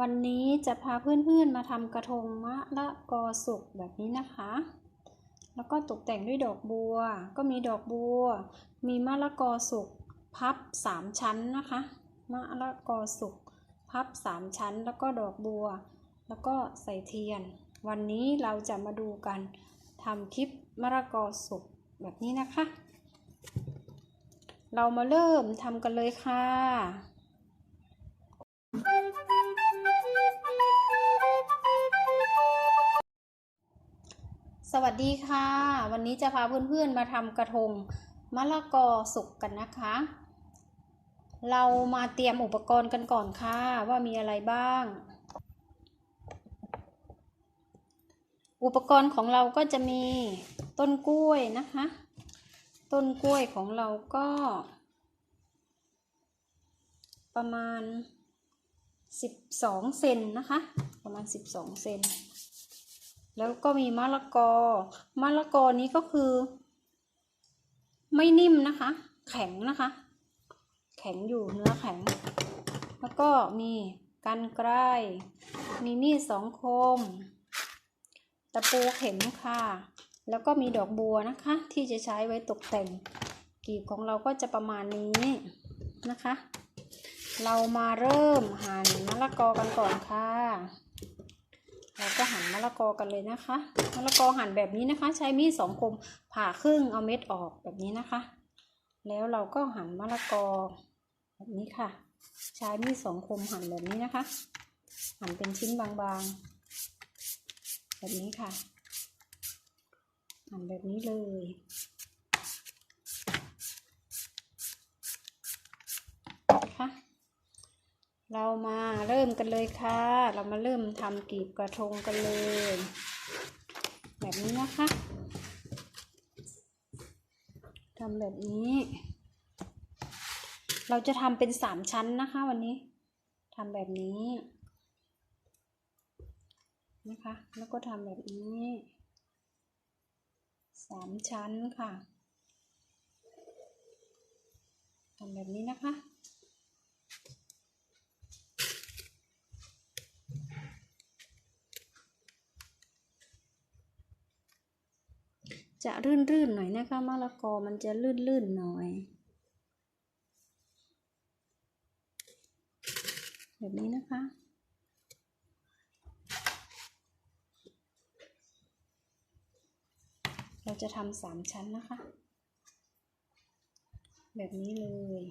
วันนี้จะพาเพื่อนๆมาทำกระทงมะละกอสุกแบบนี้นะคะ แล้วก็ตกแต่งด้วยดอกบัว ก็มีดอกบัว มีมะละกอสุกพับสามชั้นนะคะ มะละกอสุกพับสามชั้น แล้วก็ดอกบัว แล้วก็ใส่เทียน วันนี้เราจะมาดูกันทำคลิปมะละกอสุกแบบนี้นะคะ เรามาเริ่มทำกันเลยค่ะ สวัสดีค่ะ วันนี้จะพาเพื่อนๆมาทำกระทงมะละกอสุกกันนะคะ เรามาเตรียมอุปกรณ์กันก่อนค่ะ ว่ามีอะไรบ้าง อุปกรณ์ของเราก็จะมีต้นกล้วยนะคะ ต้นกล้วยของเราก็ ประมาณ 12 เซนนะคะ ประมาณ 12 เซน แล้วก็มีมะละกอ มะละกอนี้ก็คือ ไม่นิ่มนะคะ แข็งนะคะ แข็งอยู่เนื้อแข็ง แล้วก็มีกันไกลมีมีดสองคม ตะปูเข็มค่ะ แล้วก็มีดอกบัวนะคะ ที่จะใช้ไว้ตกแต่งกีบของเราก็จะประมาณนี้นะคะ เรามาเริ่มหั่นมะละกอกันก่อนค่ะ เราก็หั่นมะละกอกันเลยนะคะ มะละกอหั่นแบบนี้นะคะ ใช้มีดสองคมผ่าครึ่งเอาเม็ดออกแบบนี้นะคะ แล้วเราก็หั่นมะละกอแบบนี้ค่ะ ใช้มีดสองคมหั่นแบบนี้นะคะ หั่นเป็นชิ้นบางๆ แบบนี้ค่ะ หั่นแบบนี้เลยนะคะ เรามาเริ่มกันเลยค่ะ เรามาเริ่มทำกีบกระทงกันเลย แบบนี้นะคะทำแบบนี้ เราจะทำเป็นสามชั้นนะคะ วันนี้ทำแบบนี้นะคะ แล้วก็ทำแบบนี้สามชั้นค่ะทำแบบนี้นะคะ จะรื่นๆหน่อยนะคะมะละกอมันจะลื่นๆหน่อย แบบนี้นะคะเราจะทำสามชั้นนะคะ แบบนี้เลย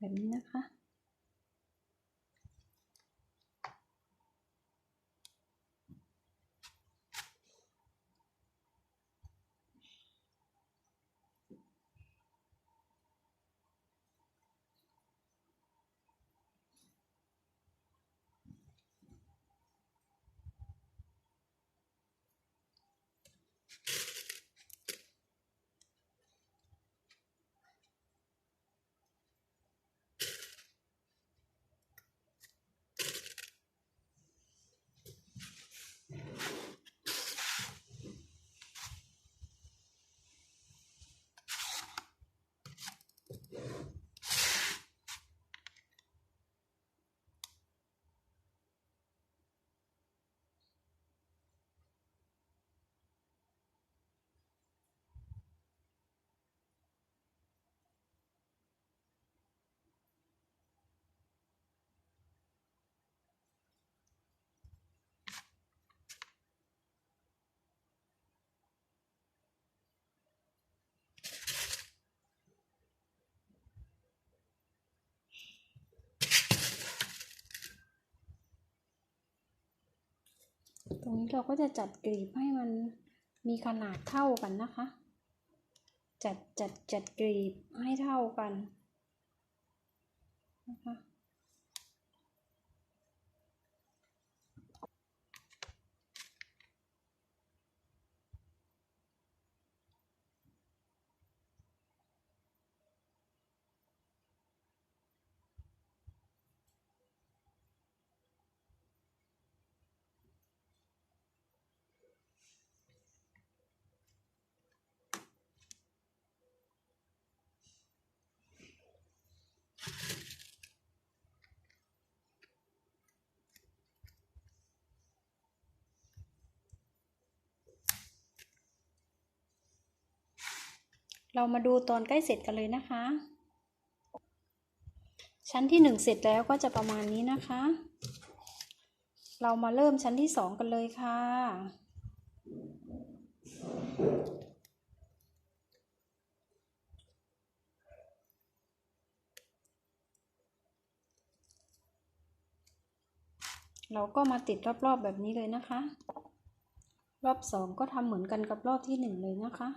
แบบนี้นะคะ รงนี้เราก็จะจัดกลีบให้มันมีขนาดเท่ากันนะคะ จัดจัดจัดกลีบให้เท่ากันนะคะ เรามาดูตอนใกล้เสร็จกันเลยนะคะ ชั้นที่หนึ่งเสร็จแล้วก็จะประมาณนี้นะคะ เรามาเริ่มชั้นที่สองกันเลยค่ะ เราก็มาติดรอบๆแบบนี้เลยนะคะ รอบสองก็ทำเหมือนกันกับรอบที่หนึ่งเลยนะคะ